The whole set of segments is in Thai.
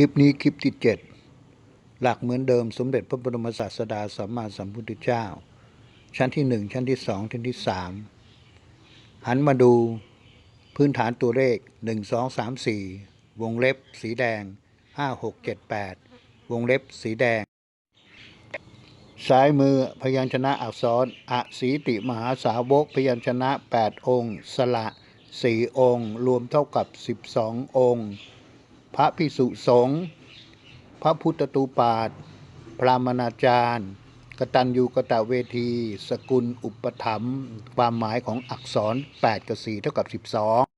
คลิปนี้คลิปที่เจ็ดหลักเหมือนเดิมสมเด็จพระบรมศาสดาสัมมาสัมพุทธเจ้า ชั้นที่หนึ่งชั้นที่สองชั้นที่สามหันมาดูพื้นฐานตัวเลขหนึ่งสองสามสี่วงเล็บสีแดงห้าหกเจ็ดแปดวงเล็บสีแดง ซ้ายมือพยัญชนะอักษรอสีติมหาสาวกพยัญชนะ 8 องค์ สละสี่องค์ รวมเท่ากับ 12 องค์ พระพิสุสงฆ์พระพุทธตูปาฏพระมนาจารย์กตัญญูกตเวที สกุลอุปถัมภ์ความหมายของอักษร 8 กับ 4 เท่ากับ 12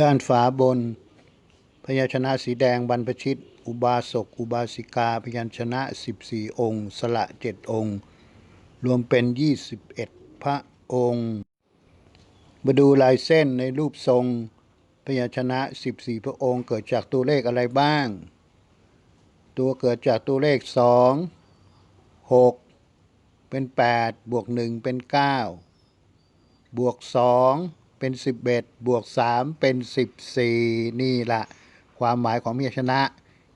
ด้านฝาบน พยัญชนะสีแดงบรรพชิต อุบาสก อุบาสิกา พยัญชนะ 14 องค์ สละ 7 องค์ รวมเป็น 21 พระองค์ มาดูลายเส้นในรูปทรง พยัญชนะ 14 พระองค์เกิดจากตัวเลขอะไรบ้าง ตัวเกิดจากตัวเลข 2 6 เป็น 8 บวก 1 เป็น 9 บวก 2 เป็น 11 บวก 3 เป็น 14 นี่ละความหมายของพยัญชนะ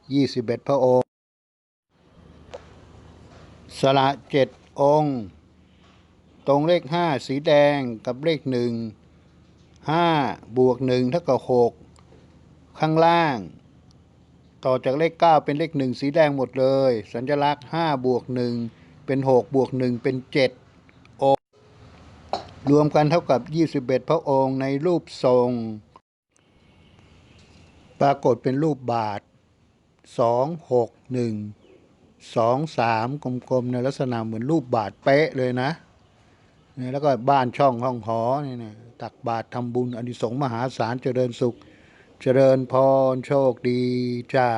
21 พระองค์ สระเจ็ดองค์ ตรงเลข 5 สีแดงกับเลข 1 5 บวก 1 เท่ากับ 6 ข้างล่าง ต่อจากเลข 9 เป็นเลข 1 สีแดงหมดเลย สัญลักษณ์ 5 บวก 1 เป็น 6 บวก 1 เป็น 7 องค์ รวมกันเท่ากับ 21 พระองค์ในรูปทรง ปรากฏเป็นรูปบาท 2 6 1 2 3 กลมๆ ในลักษณะเหมือนรูปบาทเป๊ะเลยนะนี่แล้วก็บ้านช่องห้องหอนี่นะ ตักบาตรทำบุญอนิสงส์มหาศาลเจริญสุข เจริญพรโชคดีจ้า